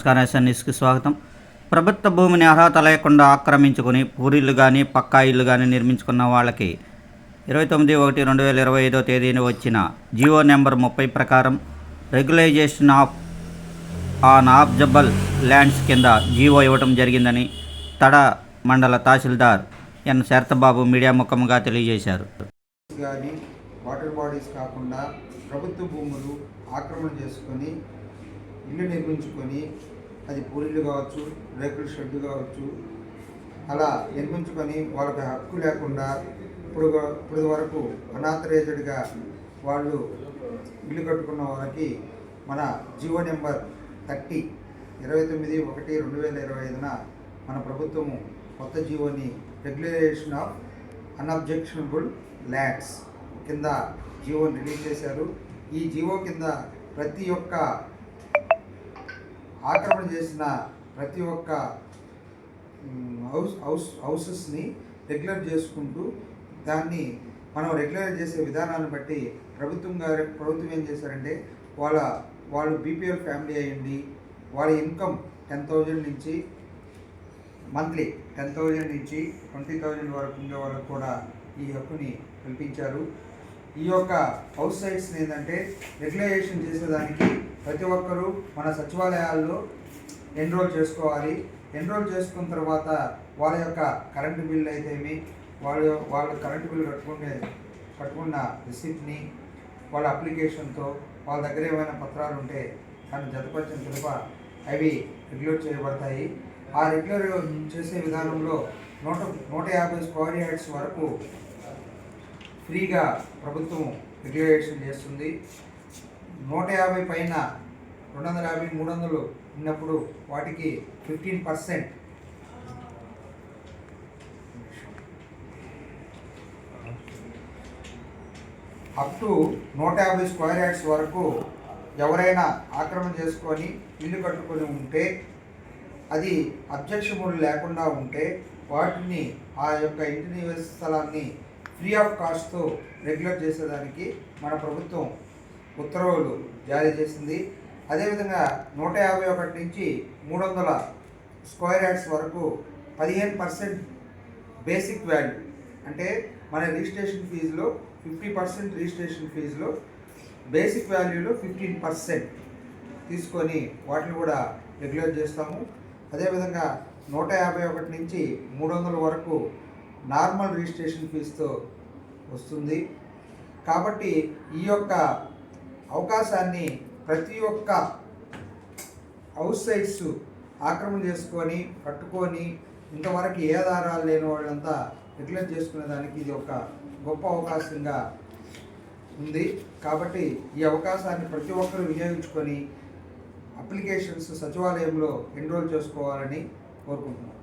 నమస్కారం ఎస్ఎన్ న్యూస్కి స్వాగతం. ప్రభుత్వ భూమిని అర్హత లేకుండా ఆక్రమించుకుని పూరిల్లు కానీ పక్కా ఇల్లు కానీ నిర్మించుకున్న వాళ్ళకి ఇరవై తొమ్మిది ఒకటి రెండు వేల ఇరవై ఐదో తేదీన వచ్చిన జియో నెంబర్ ముప్పై ప్రకారం regularisation of unobjectionable lands కింద జీవో ఇవ్వడం జరిగిందని తడ మండల తహసీల్దార్ ఎన్ శరతబాబు మీడియా ముఖంగా తెలియజేశారు. వాటర్ బాడీస్ కాకుండా ప్రభుత్వ భూములు ఆక్రమణ చేసుకొని ఇల్లు నిర్మించుకొని అది పూరిళ్ళు కావచ్చు రేకుల షెడ్డు కావచ్చు అలా నిర్మించుకొని వాళ్ళకి హక్కు లేకుండా ఇప్పుడు ఇప్పుడు వరకు అనాథరైజ్డ్గా వాళ్ళు ఇల్లు కట్టుకున్న వాళ్ళకి మన జియో నెంబర్ థర్టీ ఇరవై తొమ్మిది ఒకటి రెండు వేల ఇరవై ఐదున మన ప్రభుత్వము కొత్త జీవోని రెగ్యులేషన్ ఆఫ్ అన్అబ్జెక్షనబుల్ ల్యాండ్స్ కింద జీవోని రిలీజ్ చేశారు. ఈ జియో కింద ప్రతి ఒక్క ఆక్రమణ చేసిన ప్రతి ఒక్క హౌస్ హౌస్ హౌసెస్ని రెగ్యులర్ చేసుకుంటూ దాన్ని మనం రెగ్యులర్ చేసే విధానాన్ని బట్టి ప్రభుత్వం గారు ప్రభుత్వం ఏం చేశారంటే వాళ్ళ వాళ్ళు బీపీఎల్ ఫ్యామిలీ అయ్యండి వాళ్ళ ఇన్కమ్ టెన్ థౌజండ్ నుంచి మంత్లీ టెన్ థౌజండ్ నుంచి ట్వంటీ థౌజండ్ వరకు ఉండే వాళ్ళకు కూడా ఈ హక్కుని కల్పించారు. ఈ యొక్క హౌస్ సైట్స్ని ఏంటంటే రెగ్యులైజేషన్ చేసేదానికి ప్రతి ఒక్కరూ మన సచివాలయాల్లో ఎన్రోల్ చేసుకోవాలి. ఎన్రోల్ చేసుకున్న తర్వాత వాళ్ళ యొక్క కరెంటు బిల్ అయితేమి వాళ్ళ వాళ్ళ కరెంటు బిల్ కట్టుకునే కట్టుకున్న రిసిప్ట్ని వాళ్ళ అప్లికేషన్తో వాళ్ళ దగ్గర ఏమైనా పత్రాలు ఉంటే దాన్ని జతపరిచిన తెలుప అవి రెగ్యులేట్ చేయబడతాయి. ఆ రెగ్యులర్ చేసే విధానంలో నూట నూట యాభై స్క్వేర్ యార్డ్స్ వరకు ఫ్రీగా ప్రభుత్వం రిజర్వేషన్ చేస్తుంది. నూట యాభై పైన రెండు వందల యాభై మూడు వందలు ఉన్నప్పుడు వాటికి ఫిఫ్టీన్ పర్సెంట్. అప్ టు నూట యాభై స్క్వేర్ యార్డ్స్ వరకు ఎవరైనా ఆక్రమణ చేసుకొని ఇల్లు కట్టుకొని ఉంటే అది అబ్జెక్షబుల్ లేకుండా ఉంటే వాటిని ఆ యొక్క ఇంటి నివాస స్థలాన్ని ఫ్రీ ఆఫ్ కాస్ట్తో రెగ్యులేట్ చేసేదానికి మన ప్రభుత్వం ఉత్తర్వులు జారీ చేసింది. అదేవిధంగా నూట యాభై ఒకటి నుంచి మూడు వందల స్క్వేర్ యార్డ్స్ వరకు పదిహేను పర్సెంట్ బేసిక్ వాల్యూ అంటే మన రిజిస్ట్రేషన్ ఫీజులో ఫిఫ్టీ పర్సెంట్ రిజిస్ట్రేషన్ ఫీజులో బేసిక్ వాల్యూలో ఫిఫ్టీన్ పర్సెంట్ తీసుకొని వాటిని కూడా రెగ్యులేట్ చేస్తాము. అదేవిధంగా నూట యాభై ఒకటి నుంచి మూడు వందల వరకు నార్మల్ రిజిస్ట్రేషన్ ఫీజుతో వస్తుంది. కాబట్టి ఈ యొక్క అవకాశాన్ని ప్రతి ఒక్క హౌస్ సైట్స్ ఆక్రమణ చేసుకొని కట్టుకొని ఇంతవరకు ఏ ఆధారాలు లేని వాళ్ళంతా రెగ్యులేట్ చేసుకునే దానికి ఇది ఒక గొప్ప అవకాశంగా ఉంది. కాబట్టి ఈ అవకాశాన్ని ప్రతి ఒక్కరూ వినియోగించుకొని అప్లికేషన్స్ సచివాలయంలో ఎన్రోల్ చేసుకోవాలని కోరుకుంటున్నాను